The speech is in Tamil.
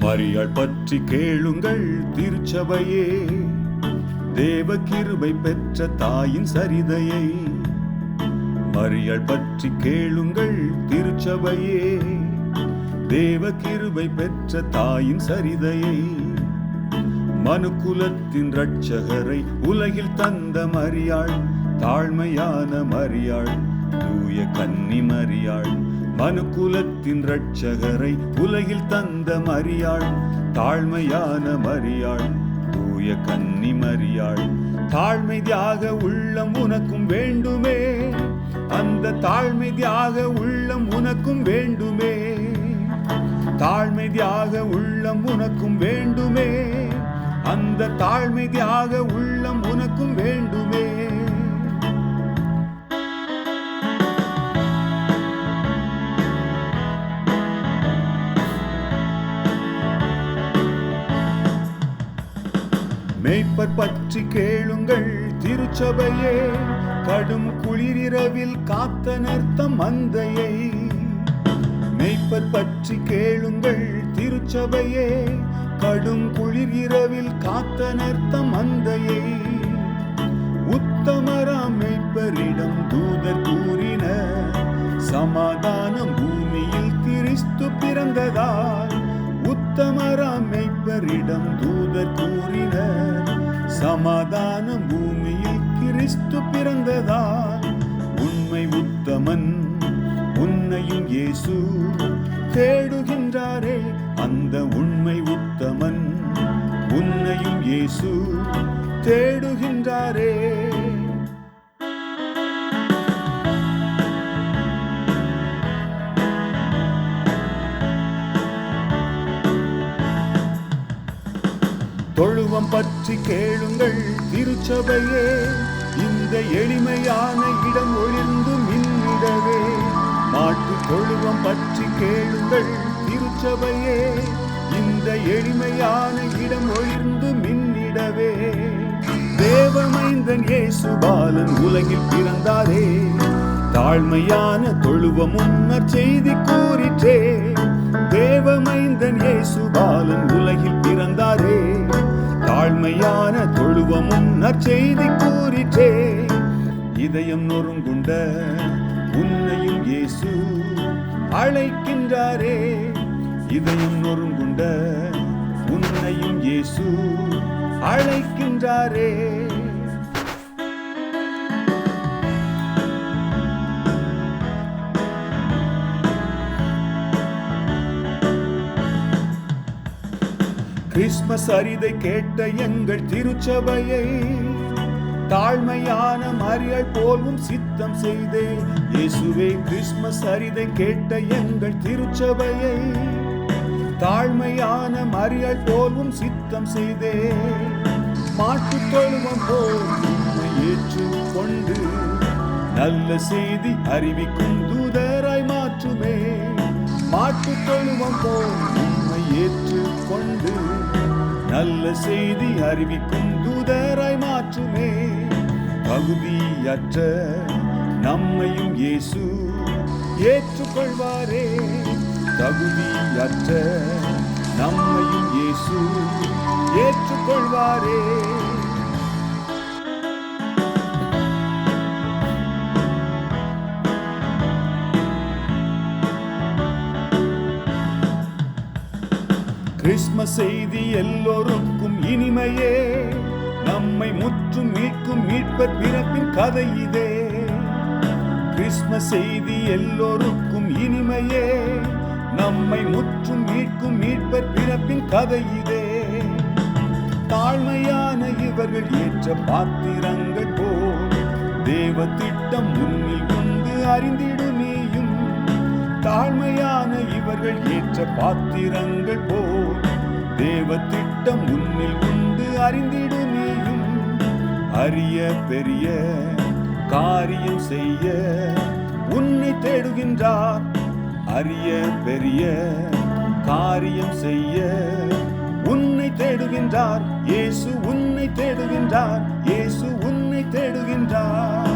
மரியாள் பற்றி கேளுங்கள் திருச்சபையே. தேவ கிருபை பெற்ற தாயின் சரிதையை. மரியாள் பற்றி கேளுங்கள் திருச்சபையே. தேவ கிருபை பெற்ற தாயின் சரிதையை. மனுக்குலத்தின் ரட்சகரை உலகில் தந்த மரியாள் தாழ்மையான மரியாள் தூய கன்னி மரியாள் மனுக்குலத்தின் ரட்சகரை உலகில் தந்த மரியாள் தாழ்மையான மரியாள் தூய கன்னி மரியாள். தாழ்மை தியாக உள்ளம் உனக்கும் வேண்டுமே அந்த தாழ்மை தியாக உள்ளம் உனக்கும் வேண்டுமே. தாழ்மை தியாக உள்ளம் உனக்கும் வேண்டுமே அந்த தாழ்மை தியாக உள்ளம் உனக்கும் வேண்டுமே. மேய்ப்பர் பற்றி கேளுங்கள் திருச்சபையே. கடும் குளிரிரவில் காத்த நிறுத்தம் மந்தையை. மேய்ப்பர் பற்றி கேளுங்கள் திருச்சபையே. கடும் குளிரிரவில் காத்த நிறுத்தம் மந்தையை. உத்தமராம் மேய்ப்பரிடம் தூதர் கூறின சமாதானம் பூமியில் கிறிஸ்து பிறந்ததால் உத்தமராம் மேய்ப்பரிடம் தூதர் கூறினர் சமாதானம் பூமியில் கிறிஸ்து பிறந்ததால் உண்மை உத்தமன் உன்னையும் இயேசு தேடுகின்றாரே. அந்த உண்மை உத்தமன் உன்னையும் இயேசு தேடுகின்றாரே. நாமம் பற்றி கேளுங்கள் திருச்சபையே. இந்த எளிமையான இடம் ஒளிர்ந்து மின்னிடவே மாட்டு தொழுவம் பற்றி கேளுங்கள் திருச்சபையே. இந்த எளிமையான இடம் ஒளிர்ந்து மின்னிடவே தேவமைந்தன் இயேசுபாலன் உலகில் பிறந்தாரே. தாழ்மையான தொழுவ முன்னர் செய்தி கூறிற்றே. தேவமைந்தன் இயேசுபாலன் உலகில் பிறந்தாரே. தாழ்மையான தொழுவமும் நற்செய்தி கூறிற்றே. இதயம் நொறுங்குண்ட உன்னையும் இயேசு அழைக்கின்றாரே. இதயம் நொறுங்குண்ட உன்னையும் இயேசு அழைக்கின்றாரே. கிறிஸ்மஸ் அரிதை கேட்ட எங்கள் திருச்சபையை தாழ்மையான மரியாள் போலும் சித்தம் செய்தே. இயேசுவே கிறிஸ்மஸ் அரிதை கேட்ட எங்கள் திருச்சபையை தாழ்மையான மரியாள் போலும் சித்தம் செய்தே. மாட்டு தொழுவம் போல் உம்மை ஏற்றுக்கொண்டு நல்ல செய்தி அறிவிக்கும் தூதராய் மாற்றுமே. மாட்டு தொழுவம் போல் உம்மை ஏற்றுக்கொண்டு நல்ல செய்தி அறிவிக்கும் தூதராய் மாற்றுமே. தகுதியற்ற நம்மையும் இயேசு ஏற்றுக்கொள்வாரே. தகுதியற்ற நம்மையும் இயேசு ஏற்றுக்கொள்வாரே. கிறிஸ்மஸ் செய்தி எல்லோருக்கும் இனிமையே. நம்மை முற்றும் மீட்கும் மீட்பர் பிறப்பின் கதை இதே. கிறிஸ்மஸ் செய்தி எல்லோருக்கும் இனிமையே. நம்மை முற்றும் மீட்கும் மீட்பர் பிறப்பின் கதை இதே. தாழ்மையான இவர்கள் ஏற்ற பாத்திரங்கள் போல். தேவ திட்டம் முன்னில் கொண்டு அறிந்திடு. தாழ்மையான இவர்கள் ஏற்ற பாத்திரங்கள் போல் தேவ திட்டம் முன்னில் உண்டு அறிந்திடு நீயும். அரிய பெரிய காரியம் செய்ய உன்னை தேடுகின்றார். அரிய பெரிய காரியம் செய்ய உன்னை தேடுகின்றார். இயேசு உன்னை தேடுகின்றார்.